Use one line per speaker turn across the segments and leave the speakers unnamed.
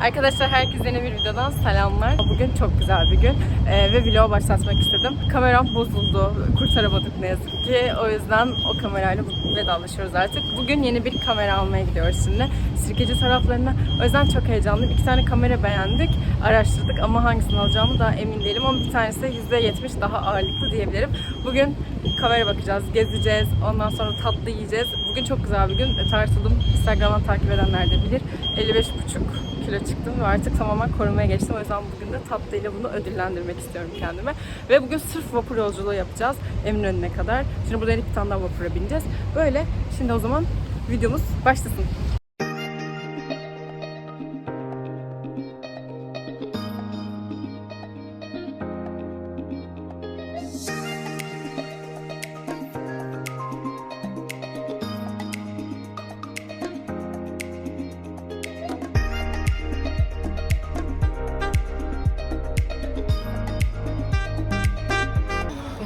Arkadaşlar herkese yeni bir videodan selamlar. Bugün çok güzel bir gün Ee, ve vlog başlatmak istedim. Kameram bozuldu, kurtaramadık ne yazık ki. O yüzden o kamerayla vedalaşıyoruz artık. Bugün yeni bir kamera almaya gidiyoruz şimdi. Sirkeci taraflarına. O yüzden çok heyecanlıyım. İki tane kamera beğendik, araştırdık ama hangisini alacağımı daha emin değilim. Ama bir tanesi %70 daha ağırlıklı diyebilirim. Bugün kamera bakacağız, gezeceğiz, ondan sonra tatlı yiyeceğiz. Bugün çok güzel bir gün. E, Tartıldım. Instagram'dan takip edenler de bilir. 55,5 kilo çıktım ve artık tamamen korumaya geçtim. O yüzden bugün de tatlıyla bunu ödüllendirmek istiyorum kendime. Ve bugün sırf vapur yolculuğu yapacağız Eminönü'ne kadar. Şimdi buradan bir tane daha vapura bineceğiz. Böyle şimdi o zaman videomuz başlasın.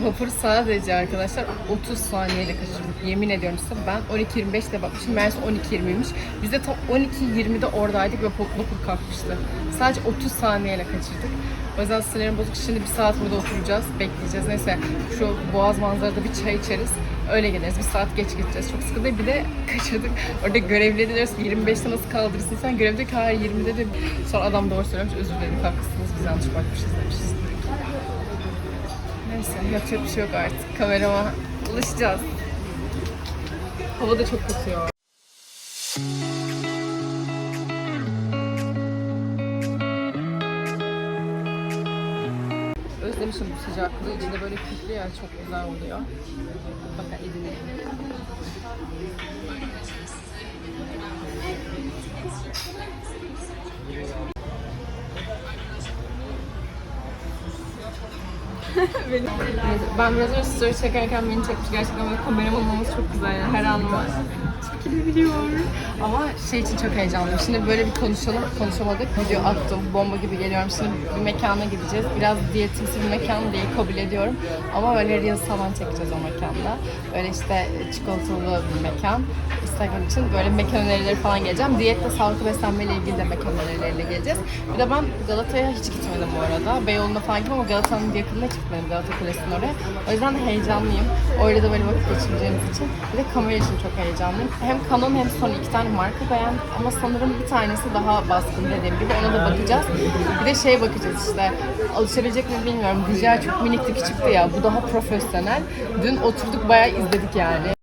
Vapur sadece arkadaşlar 30 saniyeyle kaçırdık. Yemin ediyorum size ben 12.25'te bakmışım. Meğerse 12.20'ymiş. Biz de tam 12.20'de oradaydık ve vapur kalkmıştı. Sadece 30 saniyeyle kaçırdık. O yüzden sinirim bozuk. Şimdi bir saat burada oturacağız. Bekleyeceğiz. Neyse şu boğaz manzarada bir çay içeriz. Öyle geliriz. Bir saat geç gideceğiz. Çok sıkı değil. Bir de kaçırdık. Orada görevlileri diyoruz ki 25'te nasıl kaldırırsın sen? Görevde ki hayır 20'de de. Sonra adam doğru söylemiş. Özür dilerim. Haklısınız. Biz yanlış bakmışız demişiz. Neyse yapacak bir şey yok artık. Kamerama ulaşacağız. Hava da çok kötü ya. Özlemişim bu sıcaklığı. İçinde böyle küflü ya çok güzel oluyor. Bakın edin. Neyse, ben biraz önce story çekerken beni çekmiş gerçekten böyle kameram olmamız çok güzel yani her an var. Çekilebiliyor. Ama şey için çok heyecanlıyım. Şimdi böyle bir konuşalım, konuşamadık. Video attım, bomba gibi geliyorum. Şimdi bir mekana gideceğiz. Biraz diyetimsi bir mekan değil, kabul ediyorum. Ama böyle Reels falan çekeceğiz o mekanda. Böyle işte çikolatalı bir mekan. Instagram için böyle mekan önerileri falan geleceğim. Diyetle sağlıklı beslenmeyle ilgili de mekan önerileriyle geleceğiz. Bir de ben Galata'ya hiç gitmedim bu arada. Beyoğlu'na falan gittim ama Galata'nın yakınına hiç gitmedim. Galata Kulesi'nin oraya. O yüzden de heyecanlıyım. Orada da böyle vakit geçireceğimiz için. Bir de kamera için çok heyecanlıyım. Hem Canon hem Sony iki tane marka beğendik ama sanırım bir tanesi daha baskın dediğim gibi. Ona da bakacağız. Bir de şey bakacağız işte. Alışabilecek mi bilmiyorum. DJI çok minikti çıktı ya. Bu daha profesyonel. Dün oturduk bayağı izledik yani.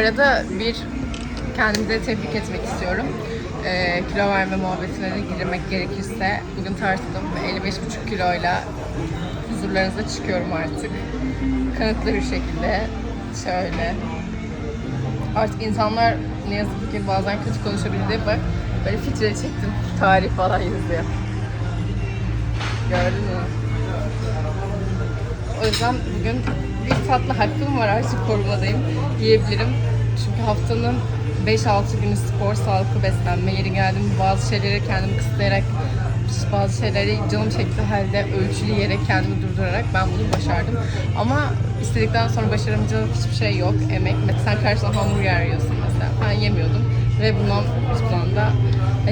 Arada bir kendimi de tebrik etmek istiyorum. Ee, kilo verme muhabbetine de girmek gerekirse bugün tartıldım ve 55,5 kiloyla huzurlarınıza çıkıyorum artık. Kanıtlı bir şekilde şöyle. Artık insanlar ne yazık ki bazen kötü konuşabildi. Bak böyle filtre çektim. Tarih falan yazıyor. Gördün mü? O yüzden bugün bir tatlı hakkım var artık korumadayım diyebilirim. Çünkü haftanın 5-6 günü spor, sağlıklı beslenme yeri geldim. Bazı şeyleri kendimi kısıtlayarak, bazı şeyleri canım çektiği halde ölçülü yere kendimi durdurarak ben bunu başardım. Ama istedikten sonra başaramayacağım hiçbir şey yok. Emek. Sen karşına hamburger yiyorsun mesela. Ben yemiyordum. Ve bundan hiçbir zaman da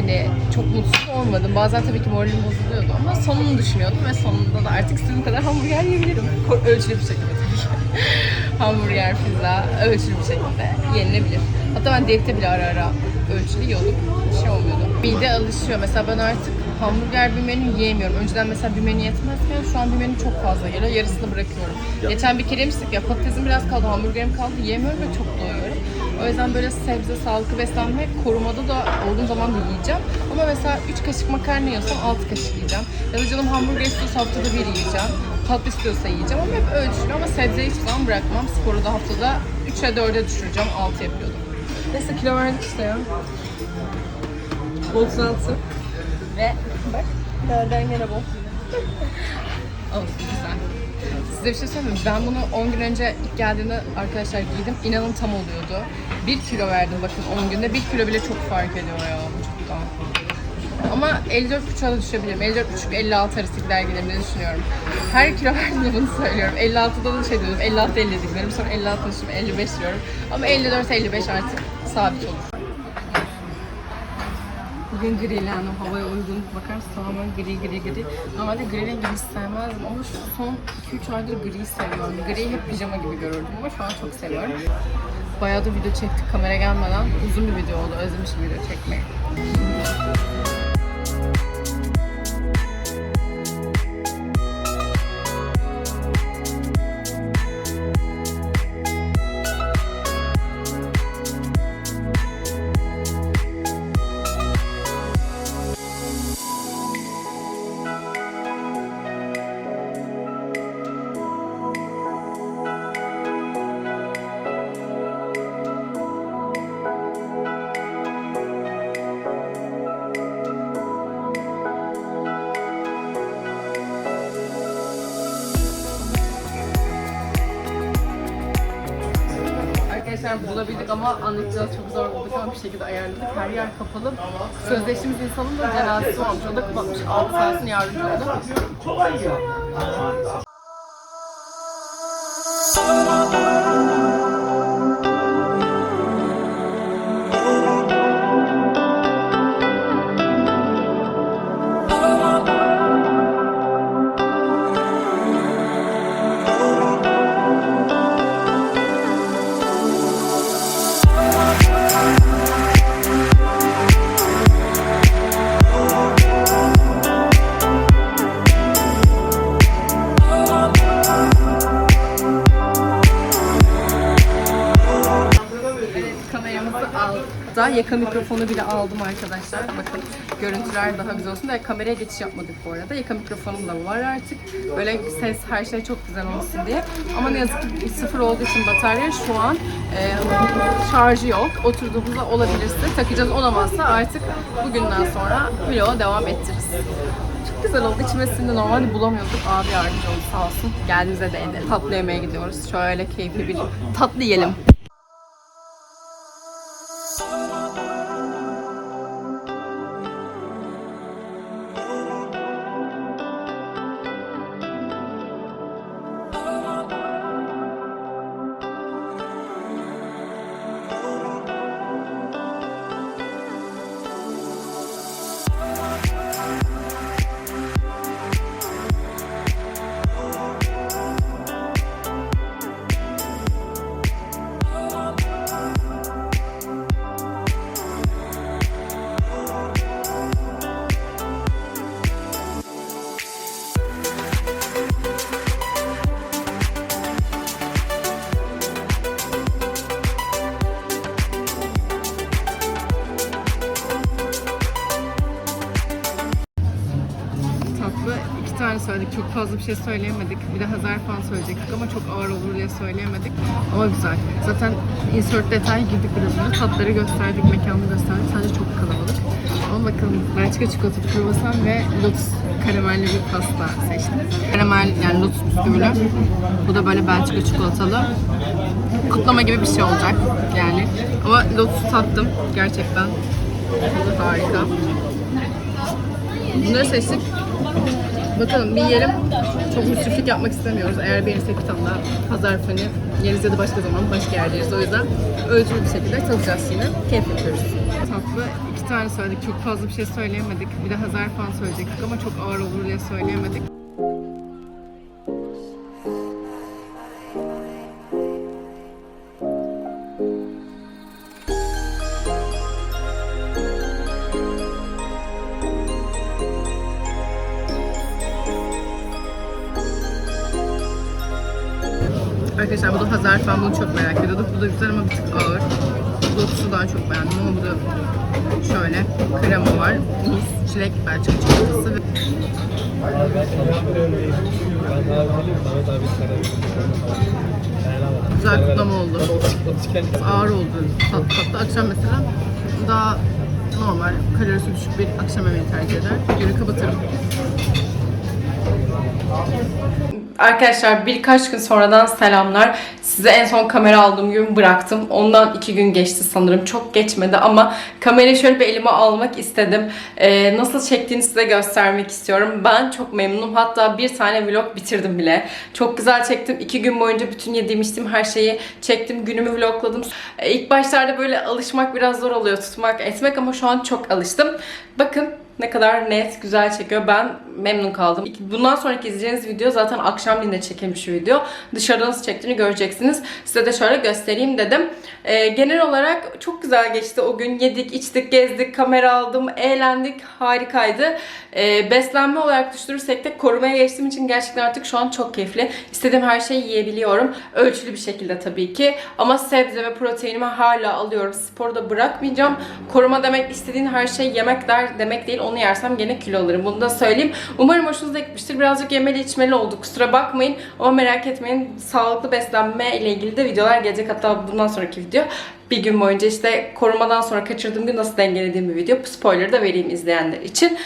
hani çok mutsuz olmadım. Bazen tabii ki moralim bozuluyordu ama sonunu düşünüyordum ve sonunda da artık istediğim kadar hamburger yiyebilirim. Ölçülü bir şekilde tabii ki. hamburger, pizza ölçülü bir şekilde yenilebilir. Hatta ben diyette bile ara ara ölçülü yiyordum. Bir şey olmuyordu. Mide alışıyor. Mesela ben artık hamburger bir menü yiyemiyorum. Önceden mesela bir menü yetmezken şu an bir menü çok fazla geliyor. Yarısını bırakıyorum. Geçen bir kere yemiştik ya patatesim biraz kaldı, hamburgerim kaldı. Yiyemiyorum ve çok doyuyorum. O yüzden böyle sebze, sağlıklı beslenme korumada da olduğum zaman da yiyeceğim. Ama mesela 3 kaşık makarna yiyorsam 6 kaşık yiyeceğim. Ya da canım hamburger istiyorsa haftada bir yiyeceğim. tatlı istiyorsa yiyeceğim ama hep öyle düşünüyorum. Ama sebzeyi hiçbir zaman bırakmam. Sporu da haftada 3'e 4'e düşüreceğim. 6 yapıyordum. Neyse kilo verdik işte ya. 36. Ve bak nereden gene bu. Size bir şey söyleyeyim mi? Ben bunu 10 gün önce ilk geldiğinde arkadaşlar giydim. İnanın tam oluyordu. 1 kilo verdim bakın 10 günde. 1 kilo bile çok fark ediyor ya. Ama 54,5'a da düşebilirim. 54,5-56 arası gider diye düşünüyorum. Her kilo verdiğimde bunu söylüyorum. 56'da da şey diyordum, 56 50 diyorum. Sonra 56 şimdi 55 diyorum. Ama 54-55 artık sabit olur. Bugün grilendim. Havaya uygun. Bakarsın tamamen gri gri gri. Normalde gri rengi hiç sevmezdim ama şu son 2-3 aydır gri seviyorum. Griyi hep pijama gibi görürdüm ama şu an çok seviyorum. Bayağı da video çektik kamera gelmeden. Uzun bir video oldu. Özlemişim video çekmeyi. Bulabildik ama anlatacağız çok zor bulduk ama bir şekilde ayarladık. Her yer kapalı. Sözleştiğimiz insanın da cenazesi olmuş. O da kapatmış. 6 saatini yardımcı oldu. Kameramızı. Daha yaka mikrofonu bile aldım arkadaşlar. Bakın görüntüler daha güzel olsun. Da kameraya geçiş yapmadık bu arada. Yaka mikrofonum da var artık. Böyle ses her şey çok güzel olsun diye. Ama ne yazık ki sıfır olduğu için batarya şu an e, şarjı yok. Oturduğumuzda olabilirse takacağız. Olamazsa artık bugünden sonra vloga devam ettiririz. Çok güzel oldu. İçime sindi. Normalde bulamıyorduk. Abi yardımcı oldu sağ olsun. Geldiğimizde de evde tatlı yemeye gidiyoruz. Şöyle keyifli bir tatlı yiyelim. Fazla bir şey söyleyemedik. Bir de Hazar falan söyleyecektik ama çok ağır olur diye söyleyemedik. Ama güzel. Zaten insert detay girdik biraz Tatları gösterdik, mekanı gösterdik. Sadece çok kalabalık. Ama bakalım Belçika çikolatalı kruvasan ve lotus karamelli bir pasta seçtim. Karamel yani lotus bisküvili. Bu da böyle Belçika çikolatalı. Kutlama gibi bir şey olacak yani. Ama lotus tattım gerçekten. Tadı harika. Bunları seçtik. Bakalım bir yiyelim. Çok müsriflik yapmak istemiyoruz. Eğer beğenirsek bir tane daha pazar fani yeriz ya da başka zaman başka yerde yeriz. O yüzden ölçülü bir şekilde tadacağız yine. Keyif yapıyoruz. Tatlı iki tane söyledik. Çok fazla bir şey söyleyemedik. Bir de Hazar falan söyleyecektik ama çok ağır olur diye söyleyemedik. Arkadaşlar bu da Hazar falan bunu çok merak ediyorduk. Bu da güzel ama bir tık ağır. Dokusu daha çok beğendim ama bu da şöyle krema var. Muz, çilek, belçika çikolatası ve. Güzel kutlama oldu. Ağır oldu tat, tatlı. Akşam mesela daha normal kalorisi düşük bir akşam yemeği tercih eder. Günü kapatırım. Arkadaşlar birkaç gün sonradan selamlar. Size en son kamera aldığım gün bıraktım. Ondan iki gün geçti sanırım. Çok geçmedi ama kamerayı şöyle bir elime almak istedim. Ee, nasıl çektiğini size göstermek istiyorum. Ben çok memnunum. Hatta bir tane vlog bitirdim bile. Çok güzel çektim. İki gün boyunca bütün yediğim içtiğim her şeyi çektim. Günümü vlogladım. Ee, ilk başlarda böyle alışmak biraz zor oluyor. Tutmak etmek ama şu an çok alıştım. Bakın ne kadar net, güzel çekiyor. Ben memnun kaldım. Bundan sonraki izleyeceğiniz video zaten akşamleyin çekilmiş bir video. Dışarıda nasıl çektiğini göreceksiniz. Size de şöyle göstereyim dedim. Ee, genel olarak çok güzel geçti o gün. Yedik, içtik, gezdik, kamera aldım, eğlendik. Harikaydı. Ee, beslenme olarak düşünürsek de korumaya geçtiğim için gerçekten artık şu an çok keyifli. İstediğim her şeyi yiyebiliyorum. Ölçülü bir şekilde tabii ki. Ama sebze ve proteinimi hala alıyorum. Sporu da bırakmayacağım. Koruma demek istediğin her şeyi yemek der demek değil. Onu yersem gene kilo alırım. Bunu da söyleyeyim. Umarım hoşunuza gitmiştir. Birazcık yemeli içmeli olduk. Kusura bakmayın. Ama merak etmeyin. Sağlıklı beslenme ile ilgili de videolar gelecek. Hatta bundan sonraki video bir gün boyunca işte korumadan sonra kaçırdığım gün nasıl dengelediğim bir video. Spoiler da vereyim izleyenler için.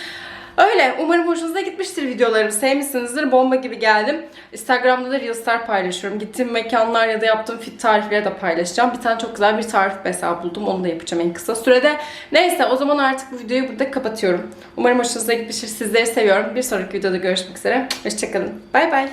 Öyle. Umarım hoşunuza gitmiştir videolarım. Sevmişsinizdir. Bomba gibi geldim. Instagram'da da Reels'lar paylaşıyorum. Gittiğim mekanlar ya da yaptığım fit tarifleri de paylaşacağım. Bir tane çok güzel bir tarif mesela buldum. Onu da yapacağım en kısa sürede. Neyse o zaman artık bu videoyu burada kapatıyorum. Umarım hoşunuza gitmiştir. Sizleri seviyorum. Bir sonraki videoda görüşmek üzere. Hoşçakalın. Bay bay.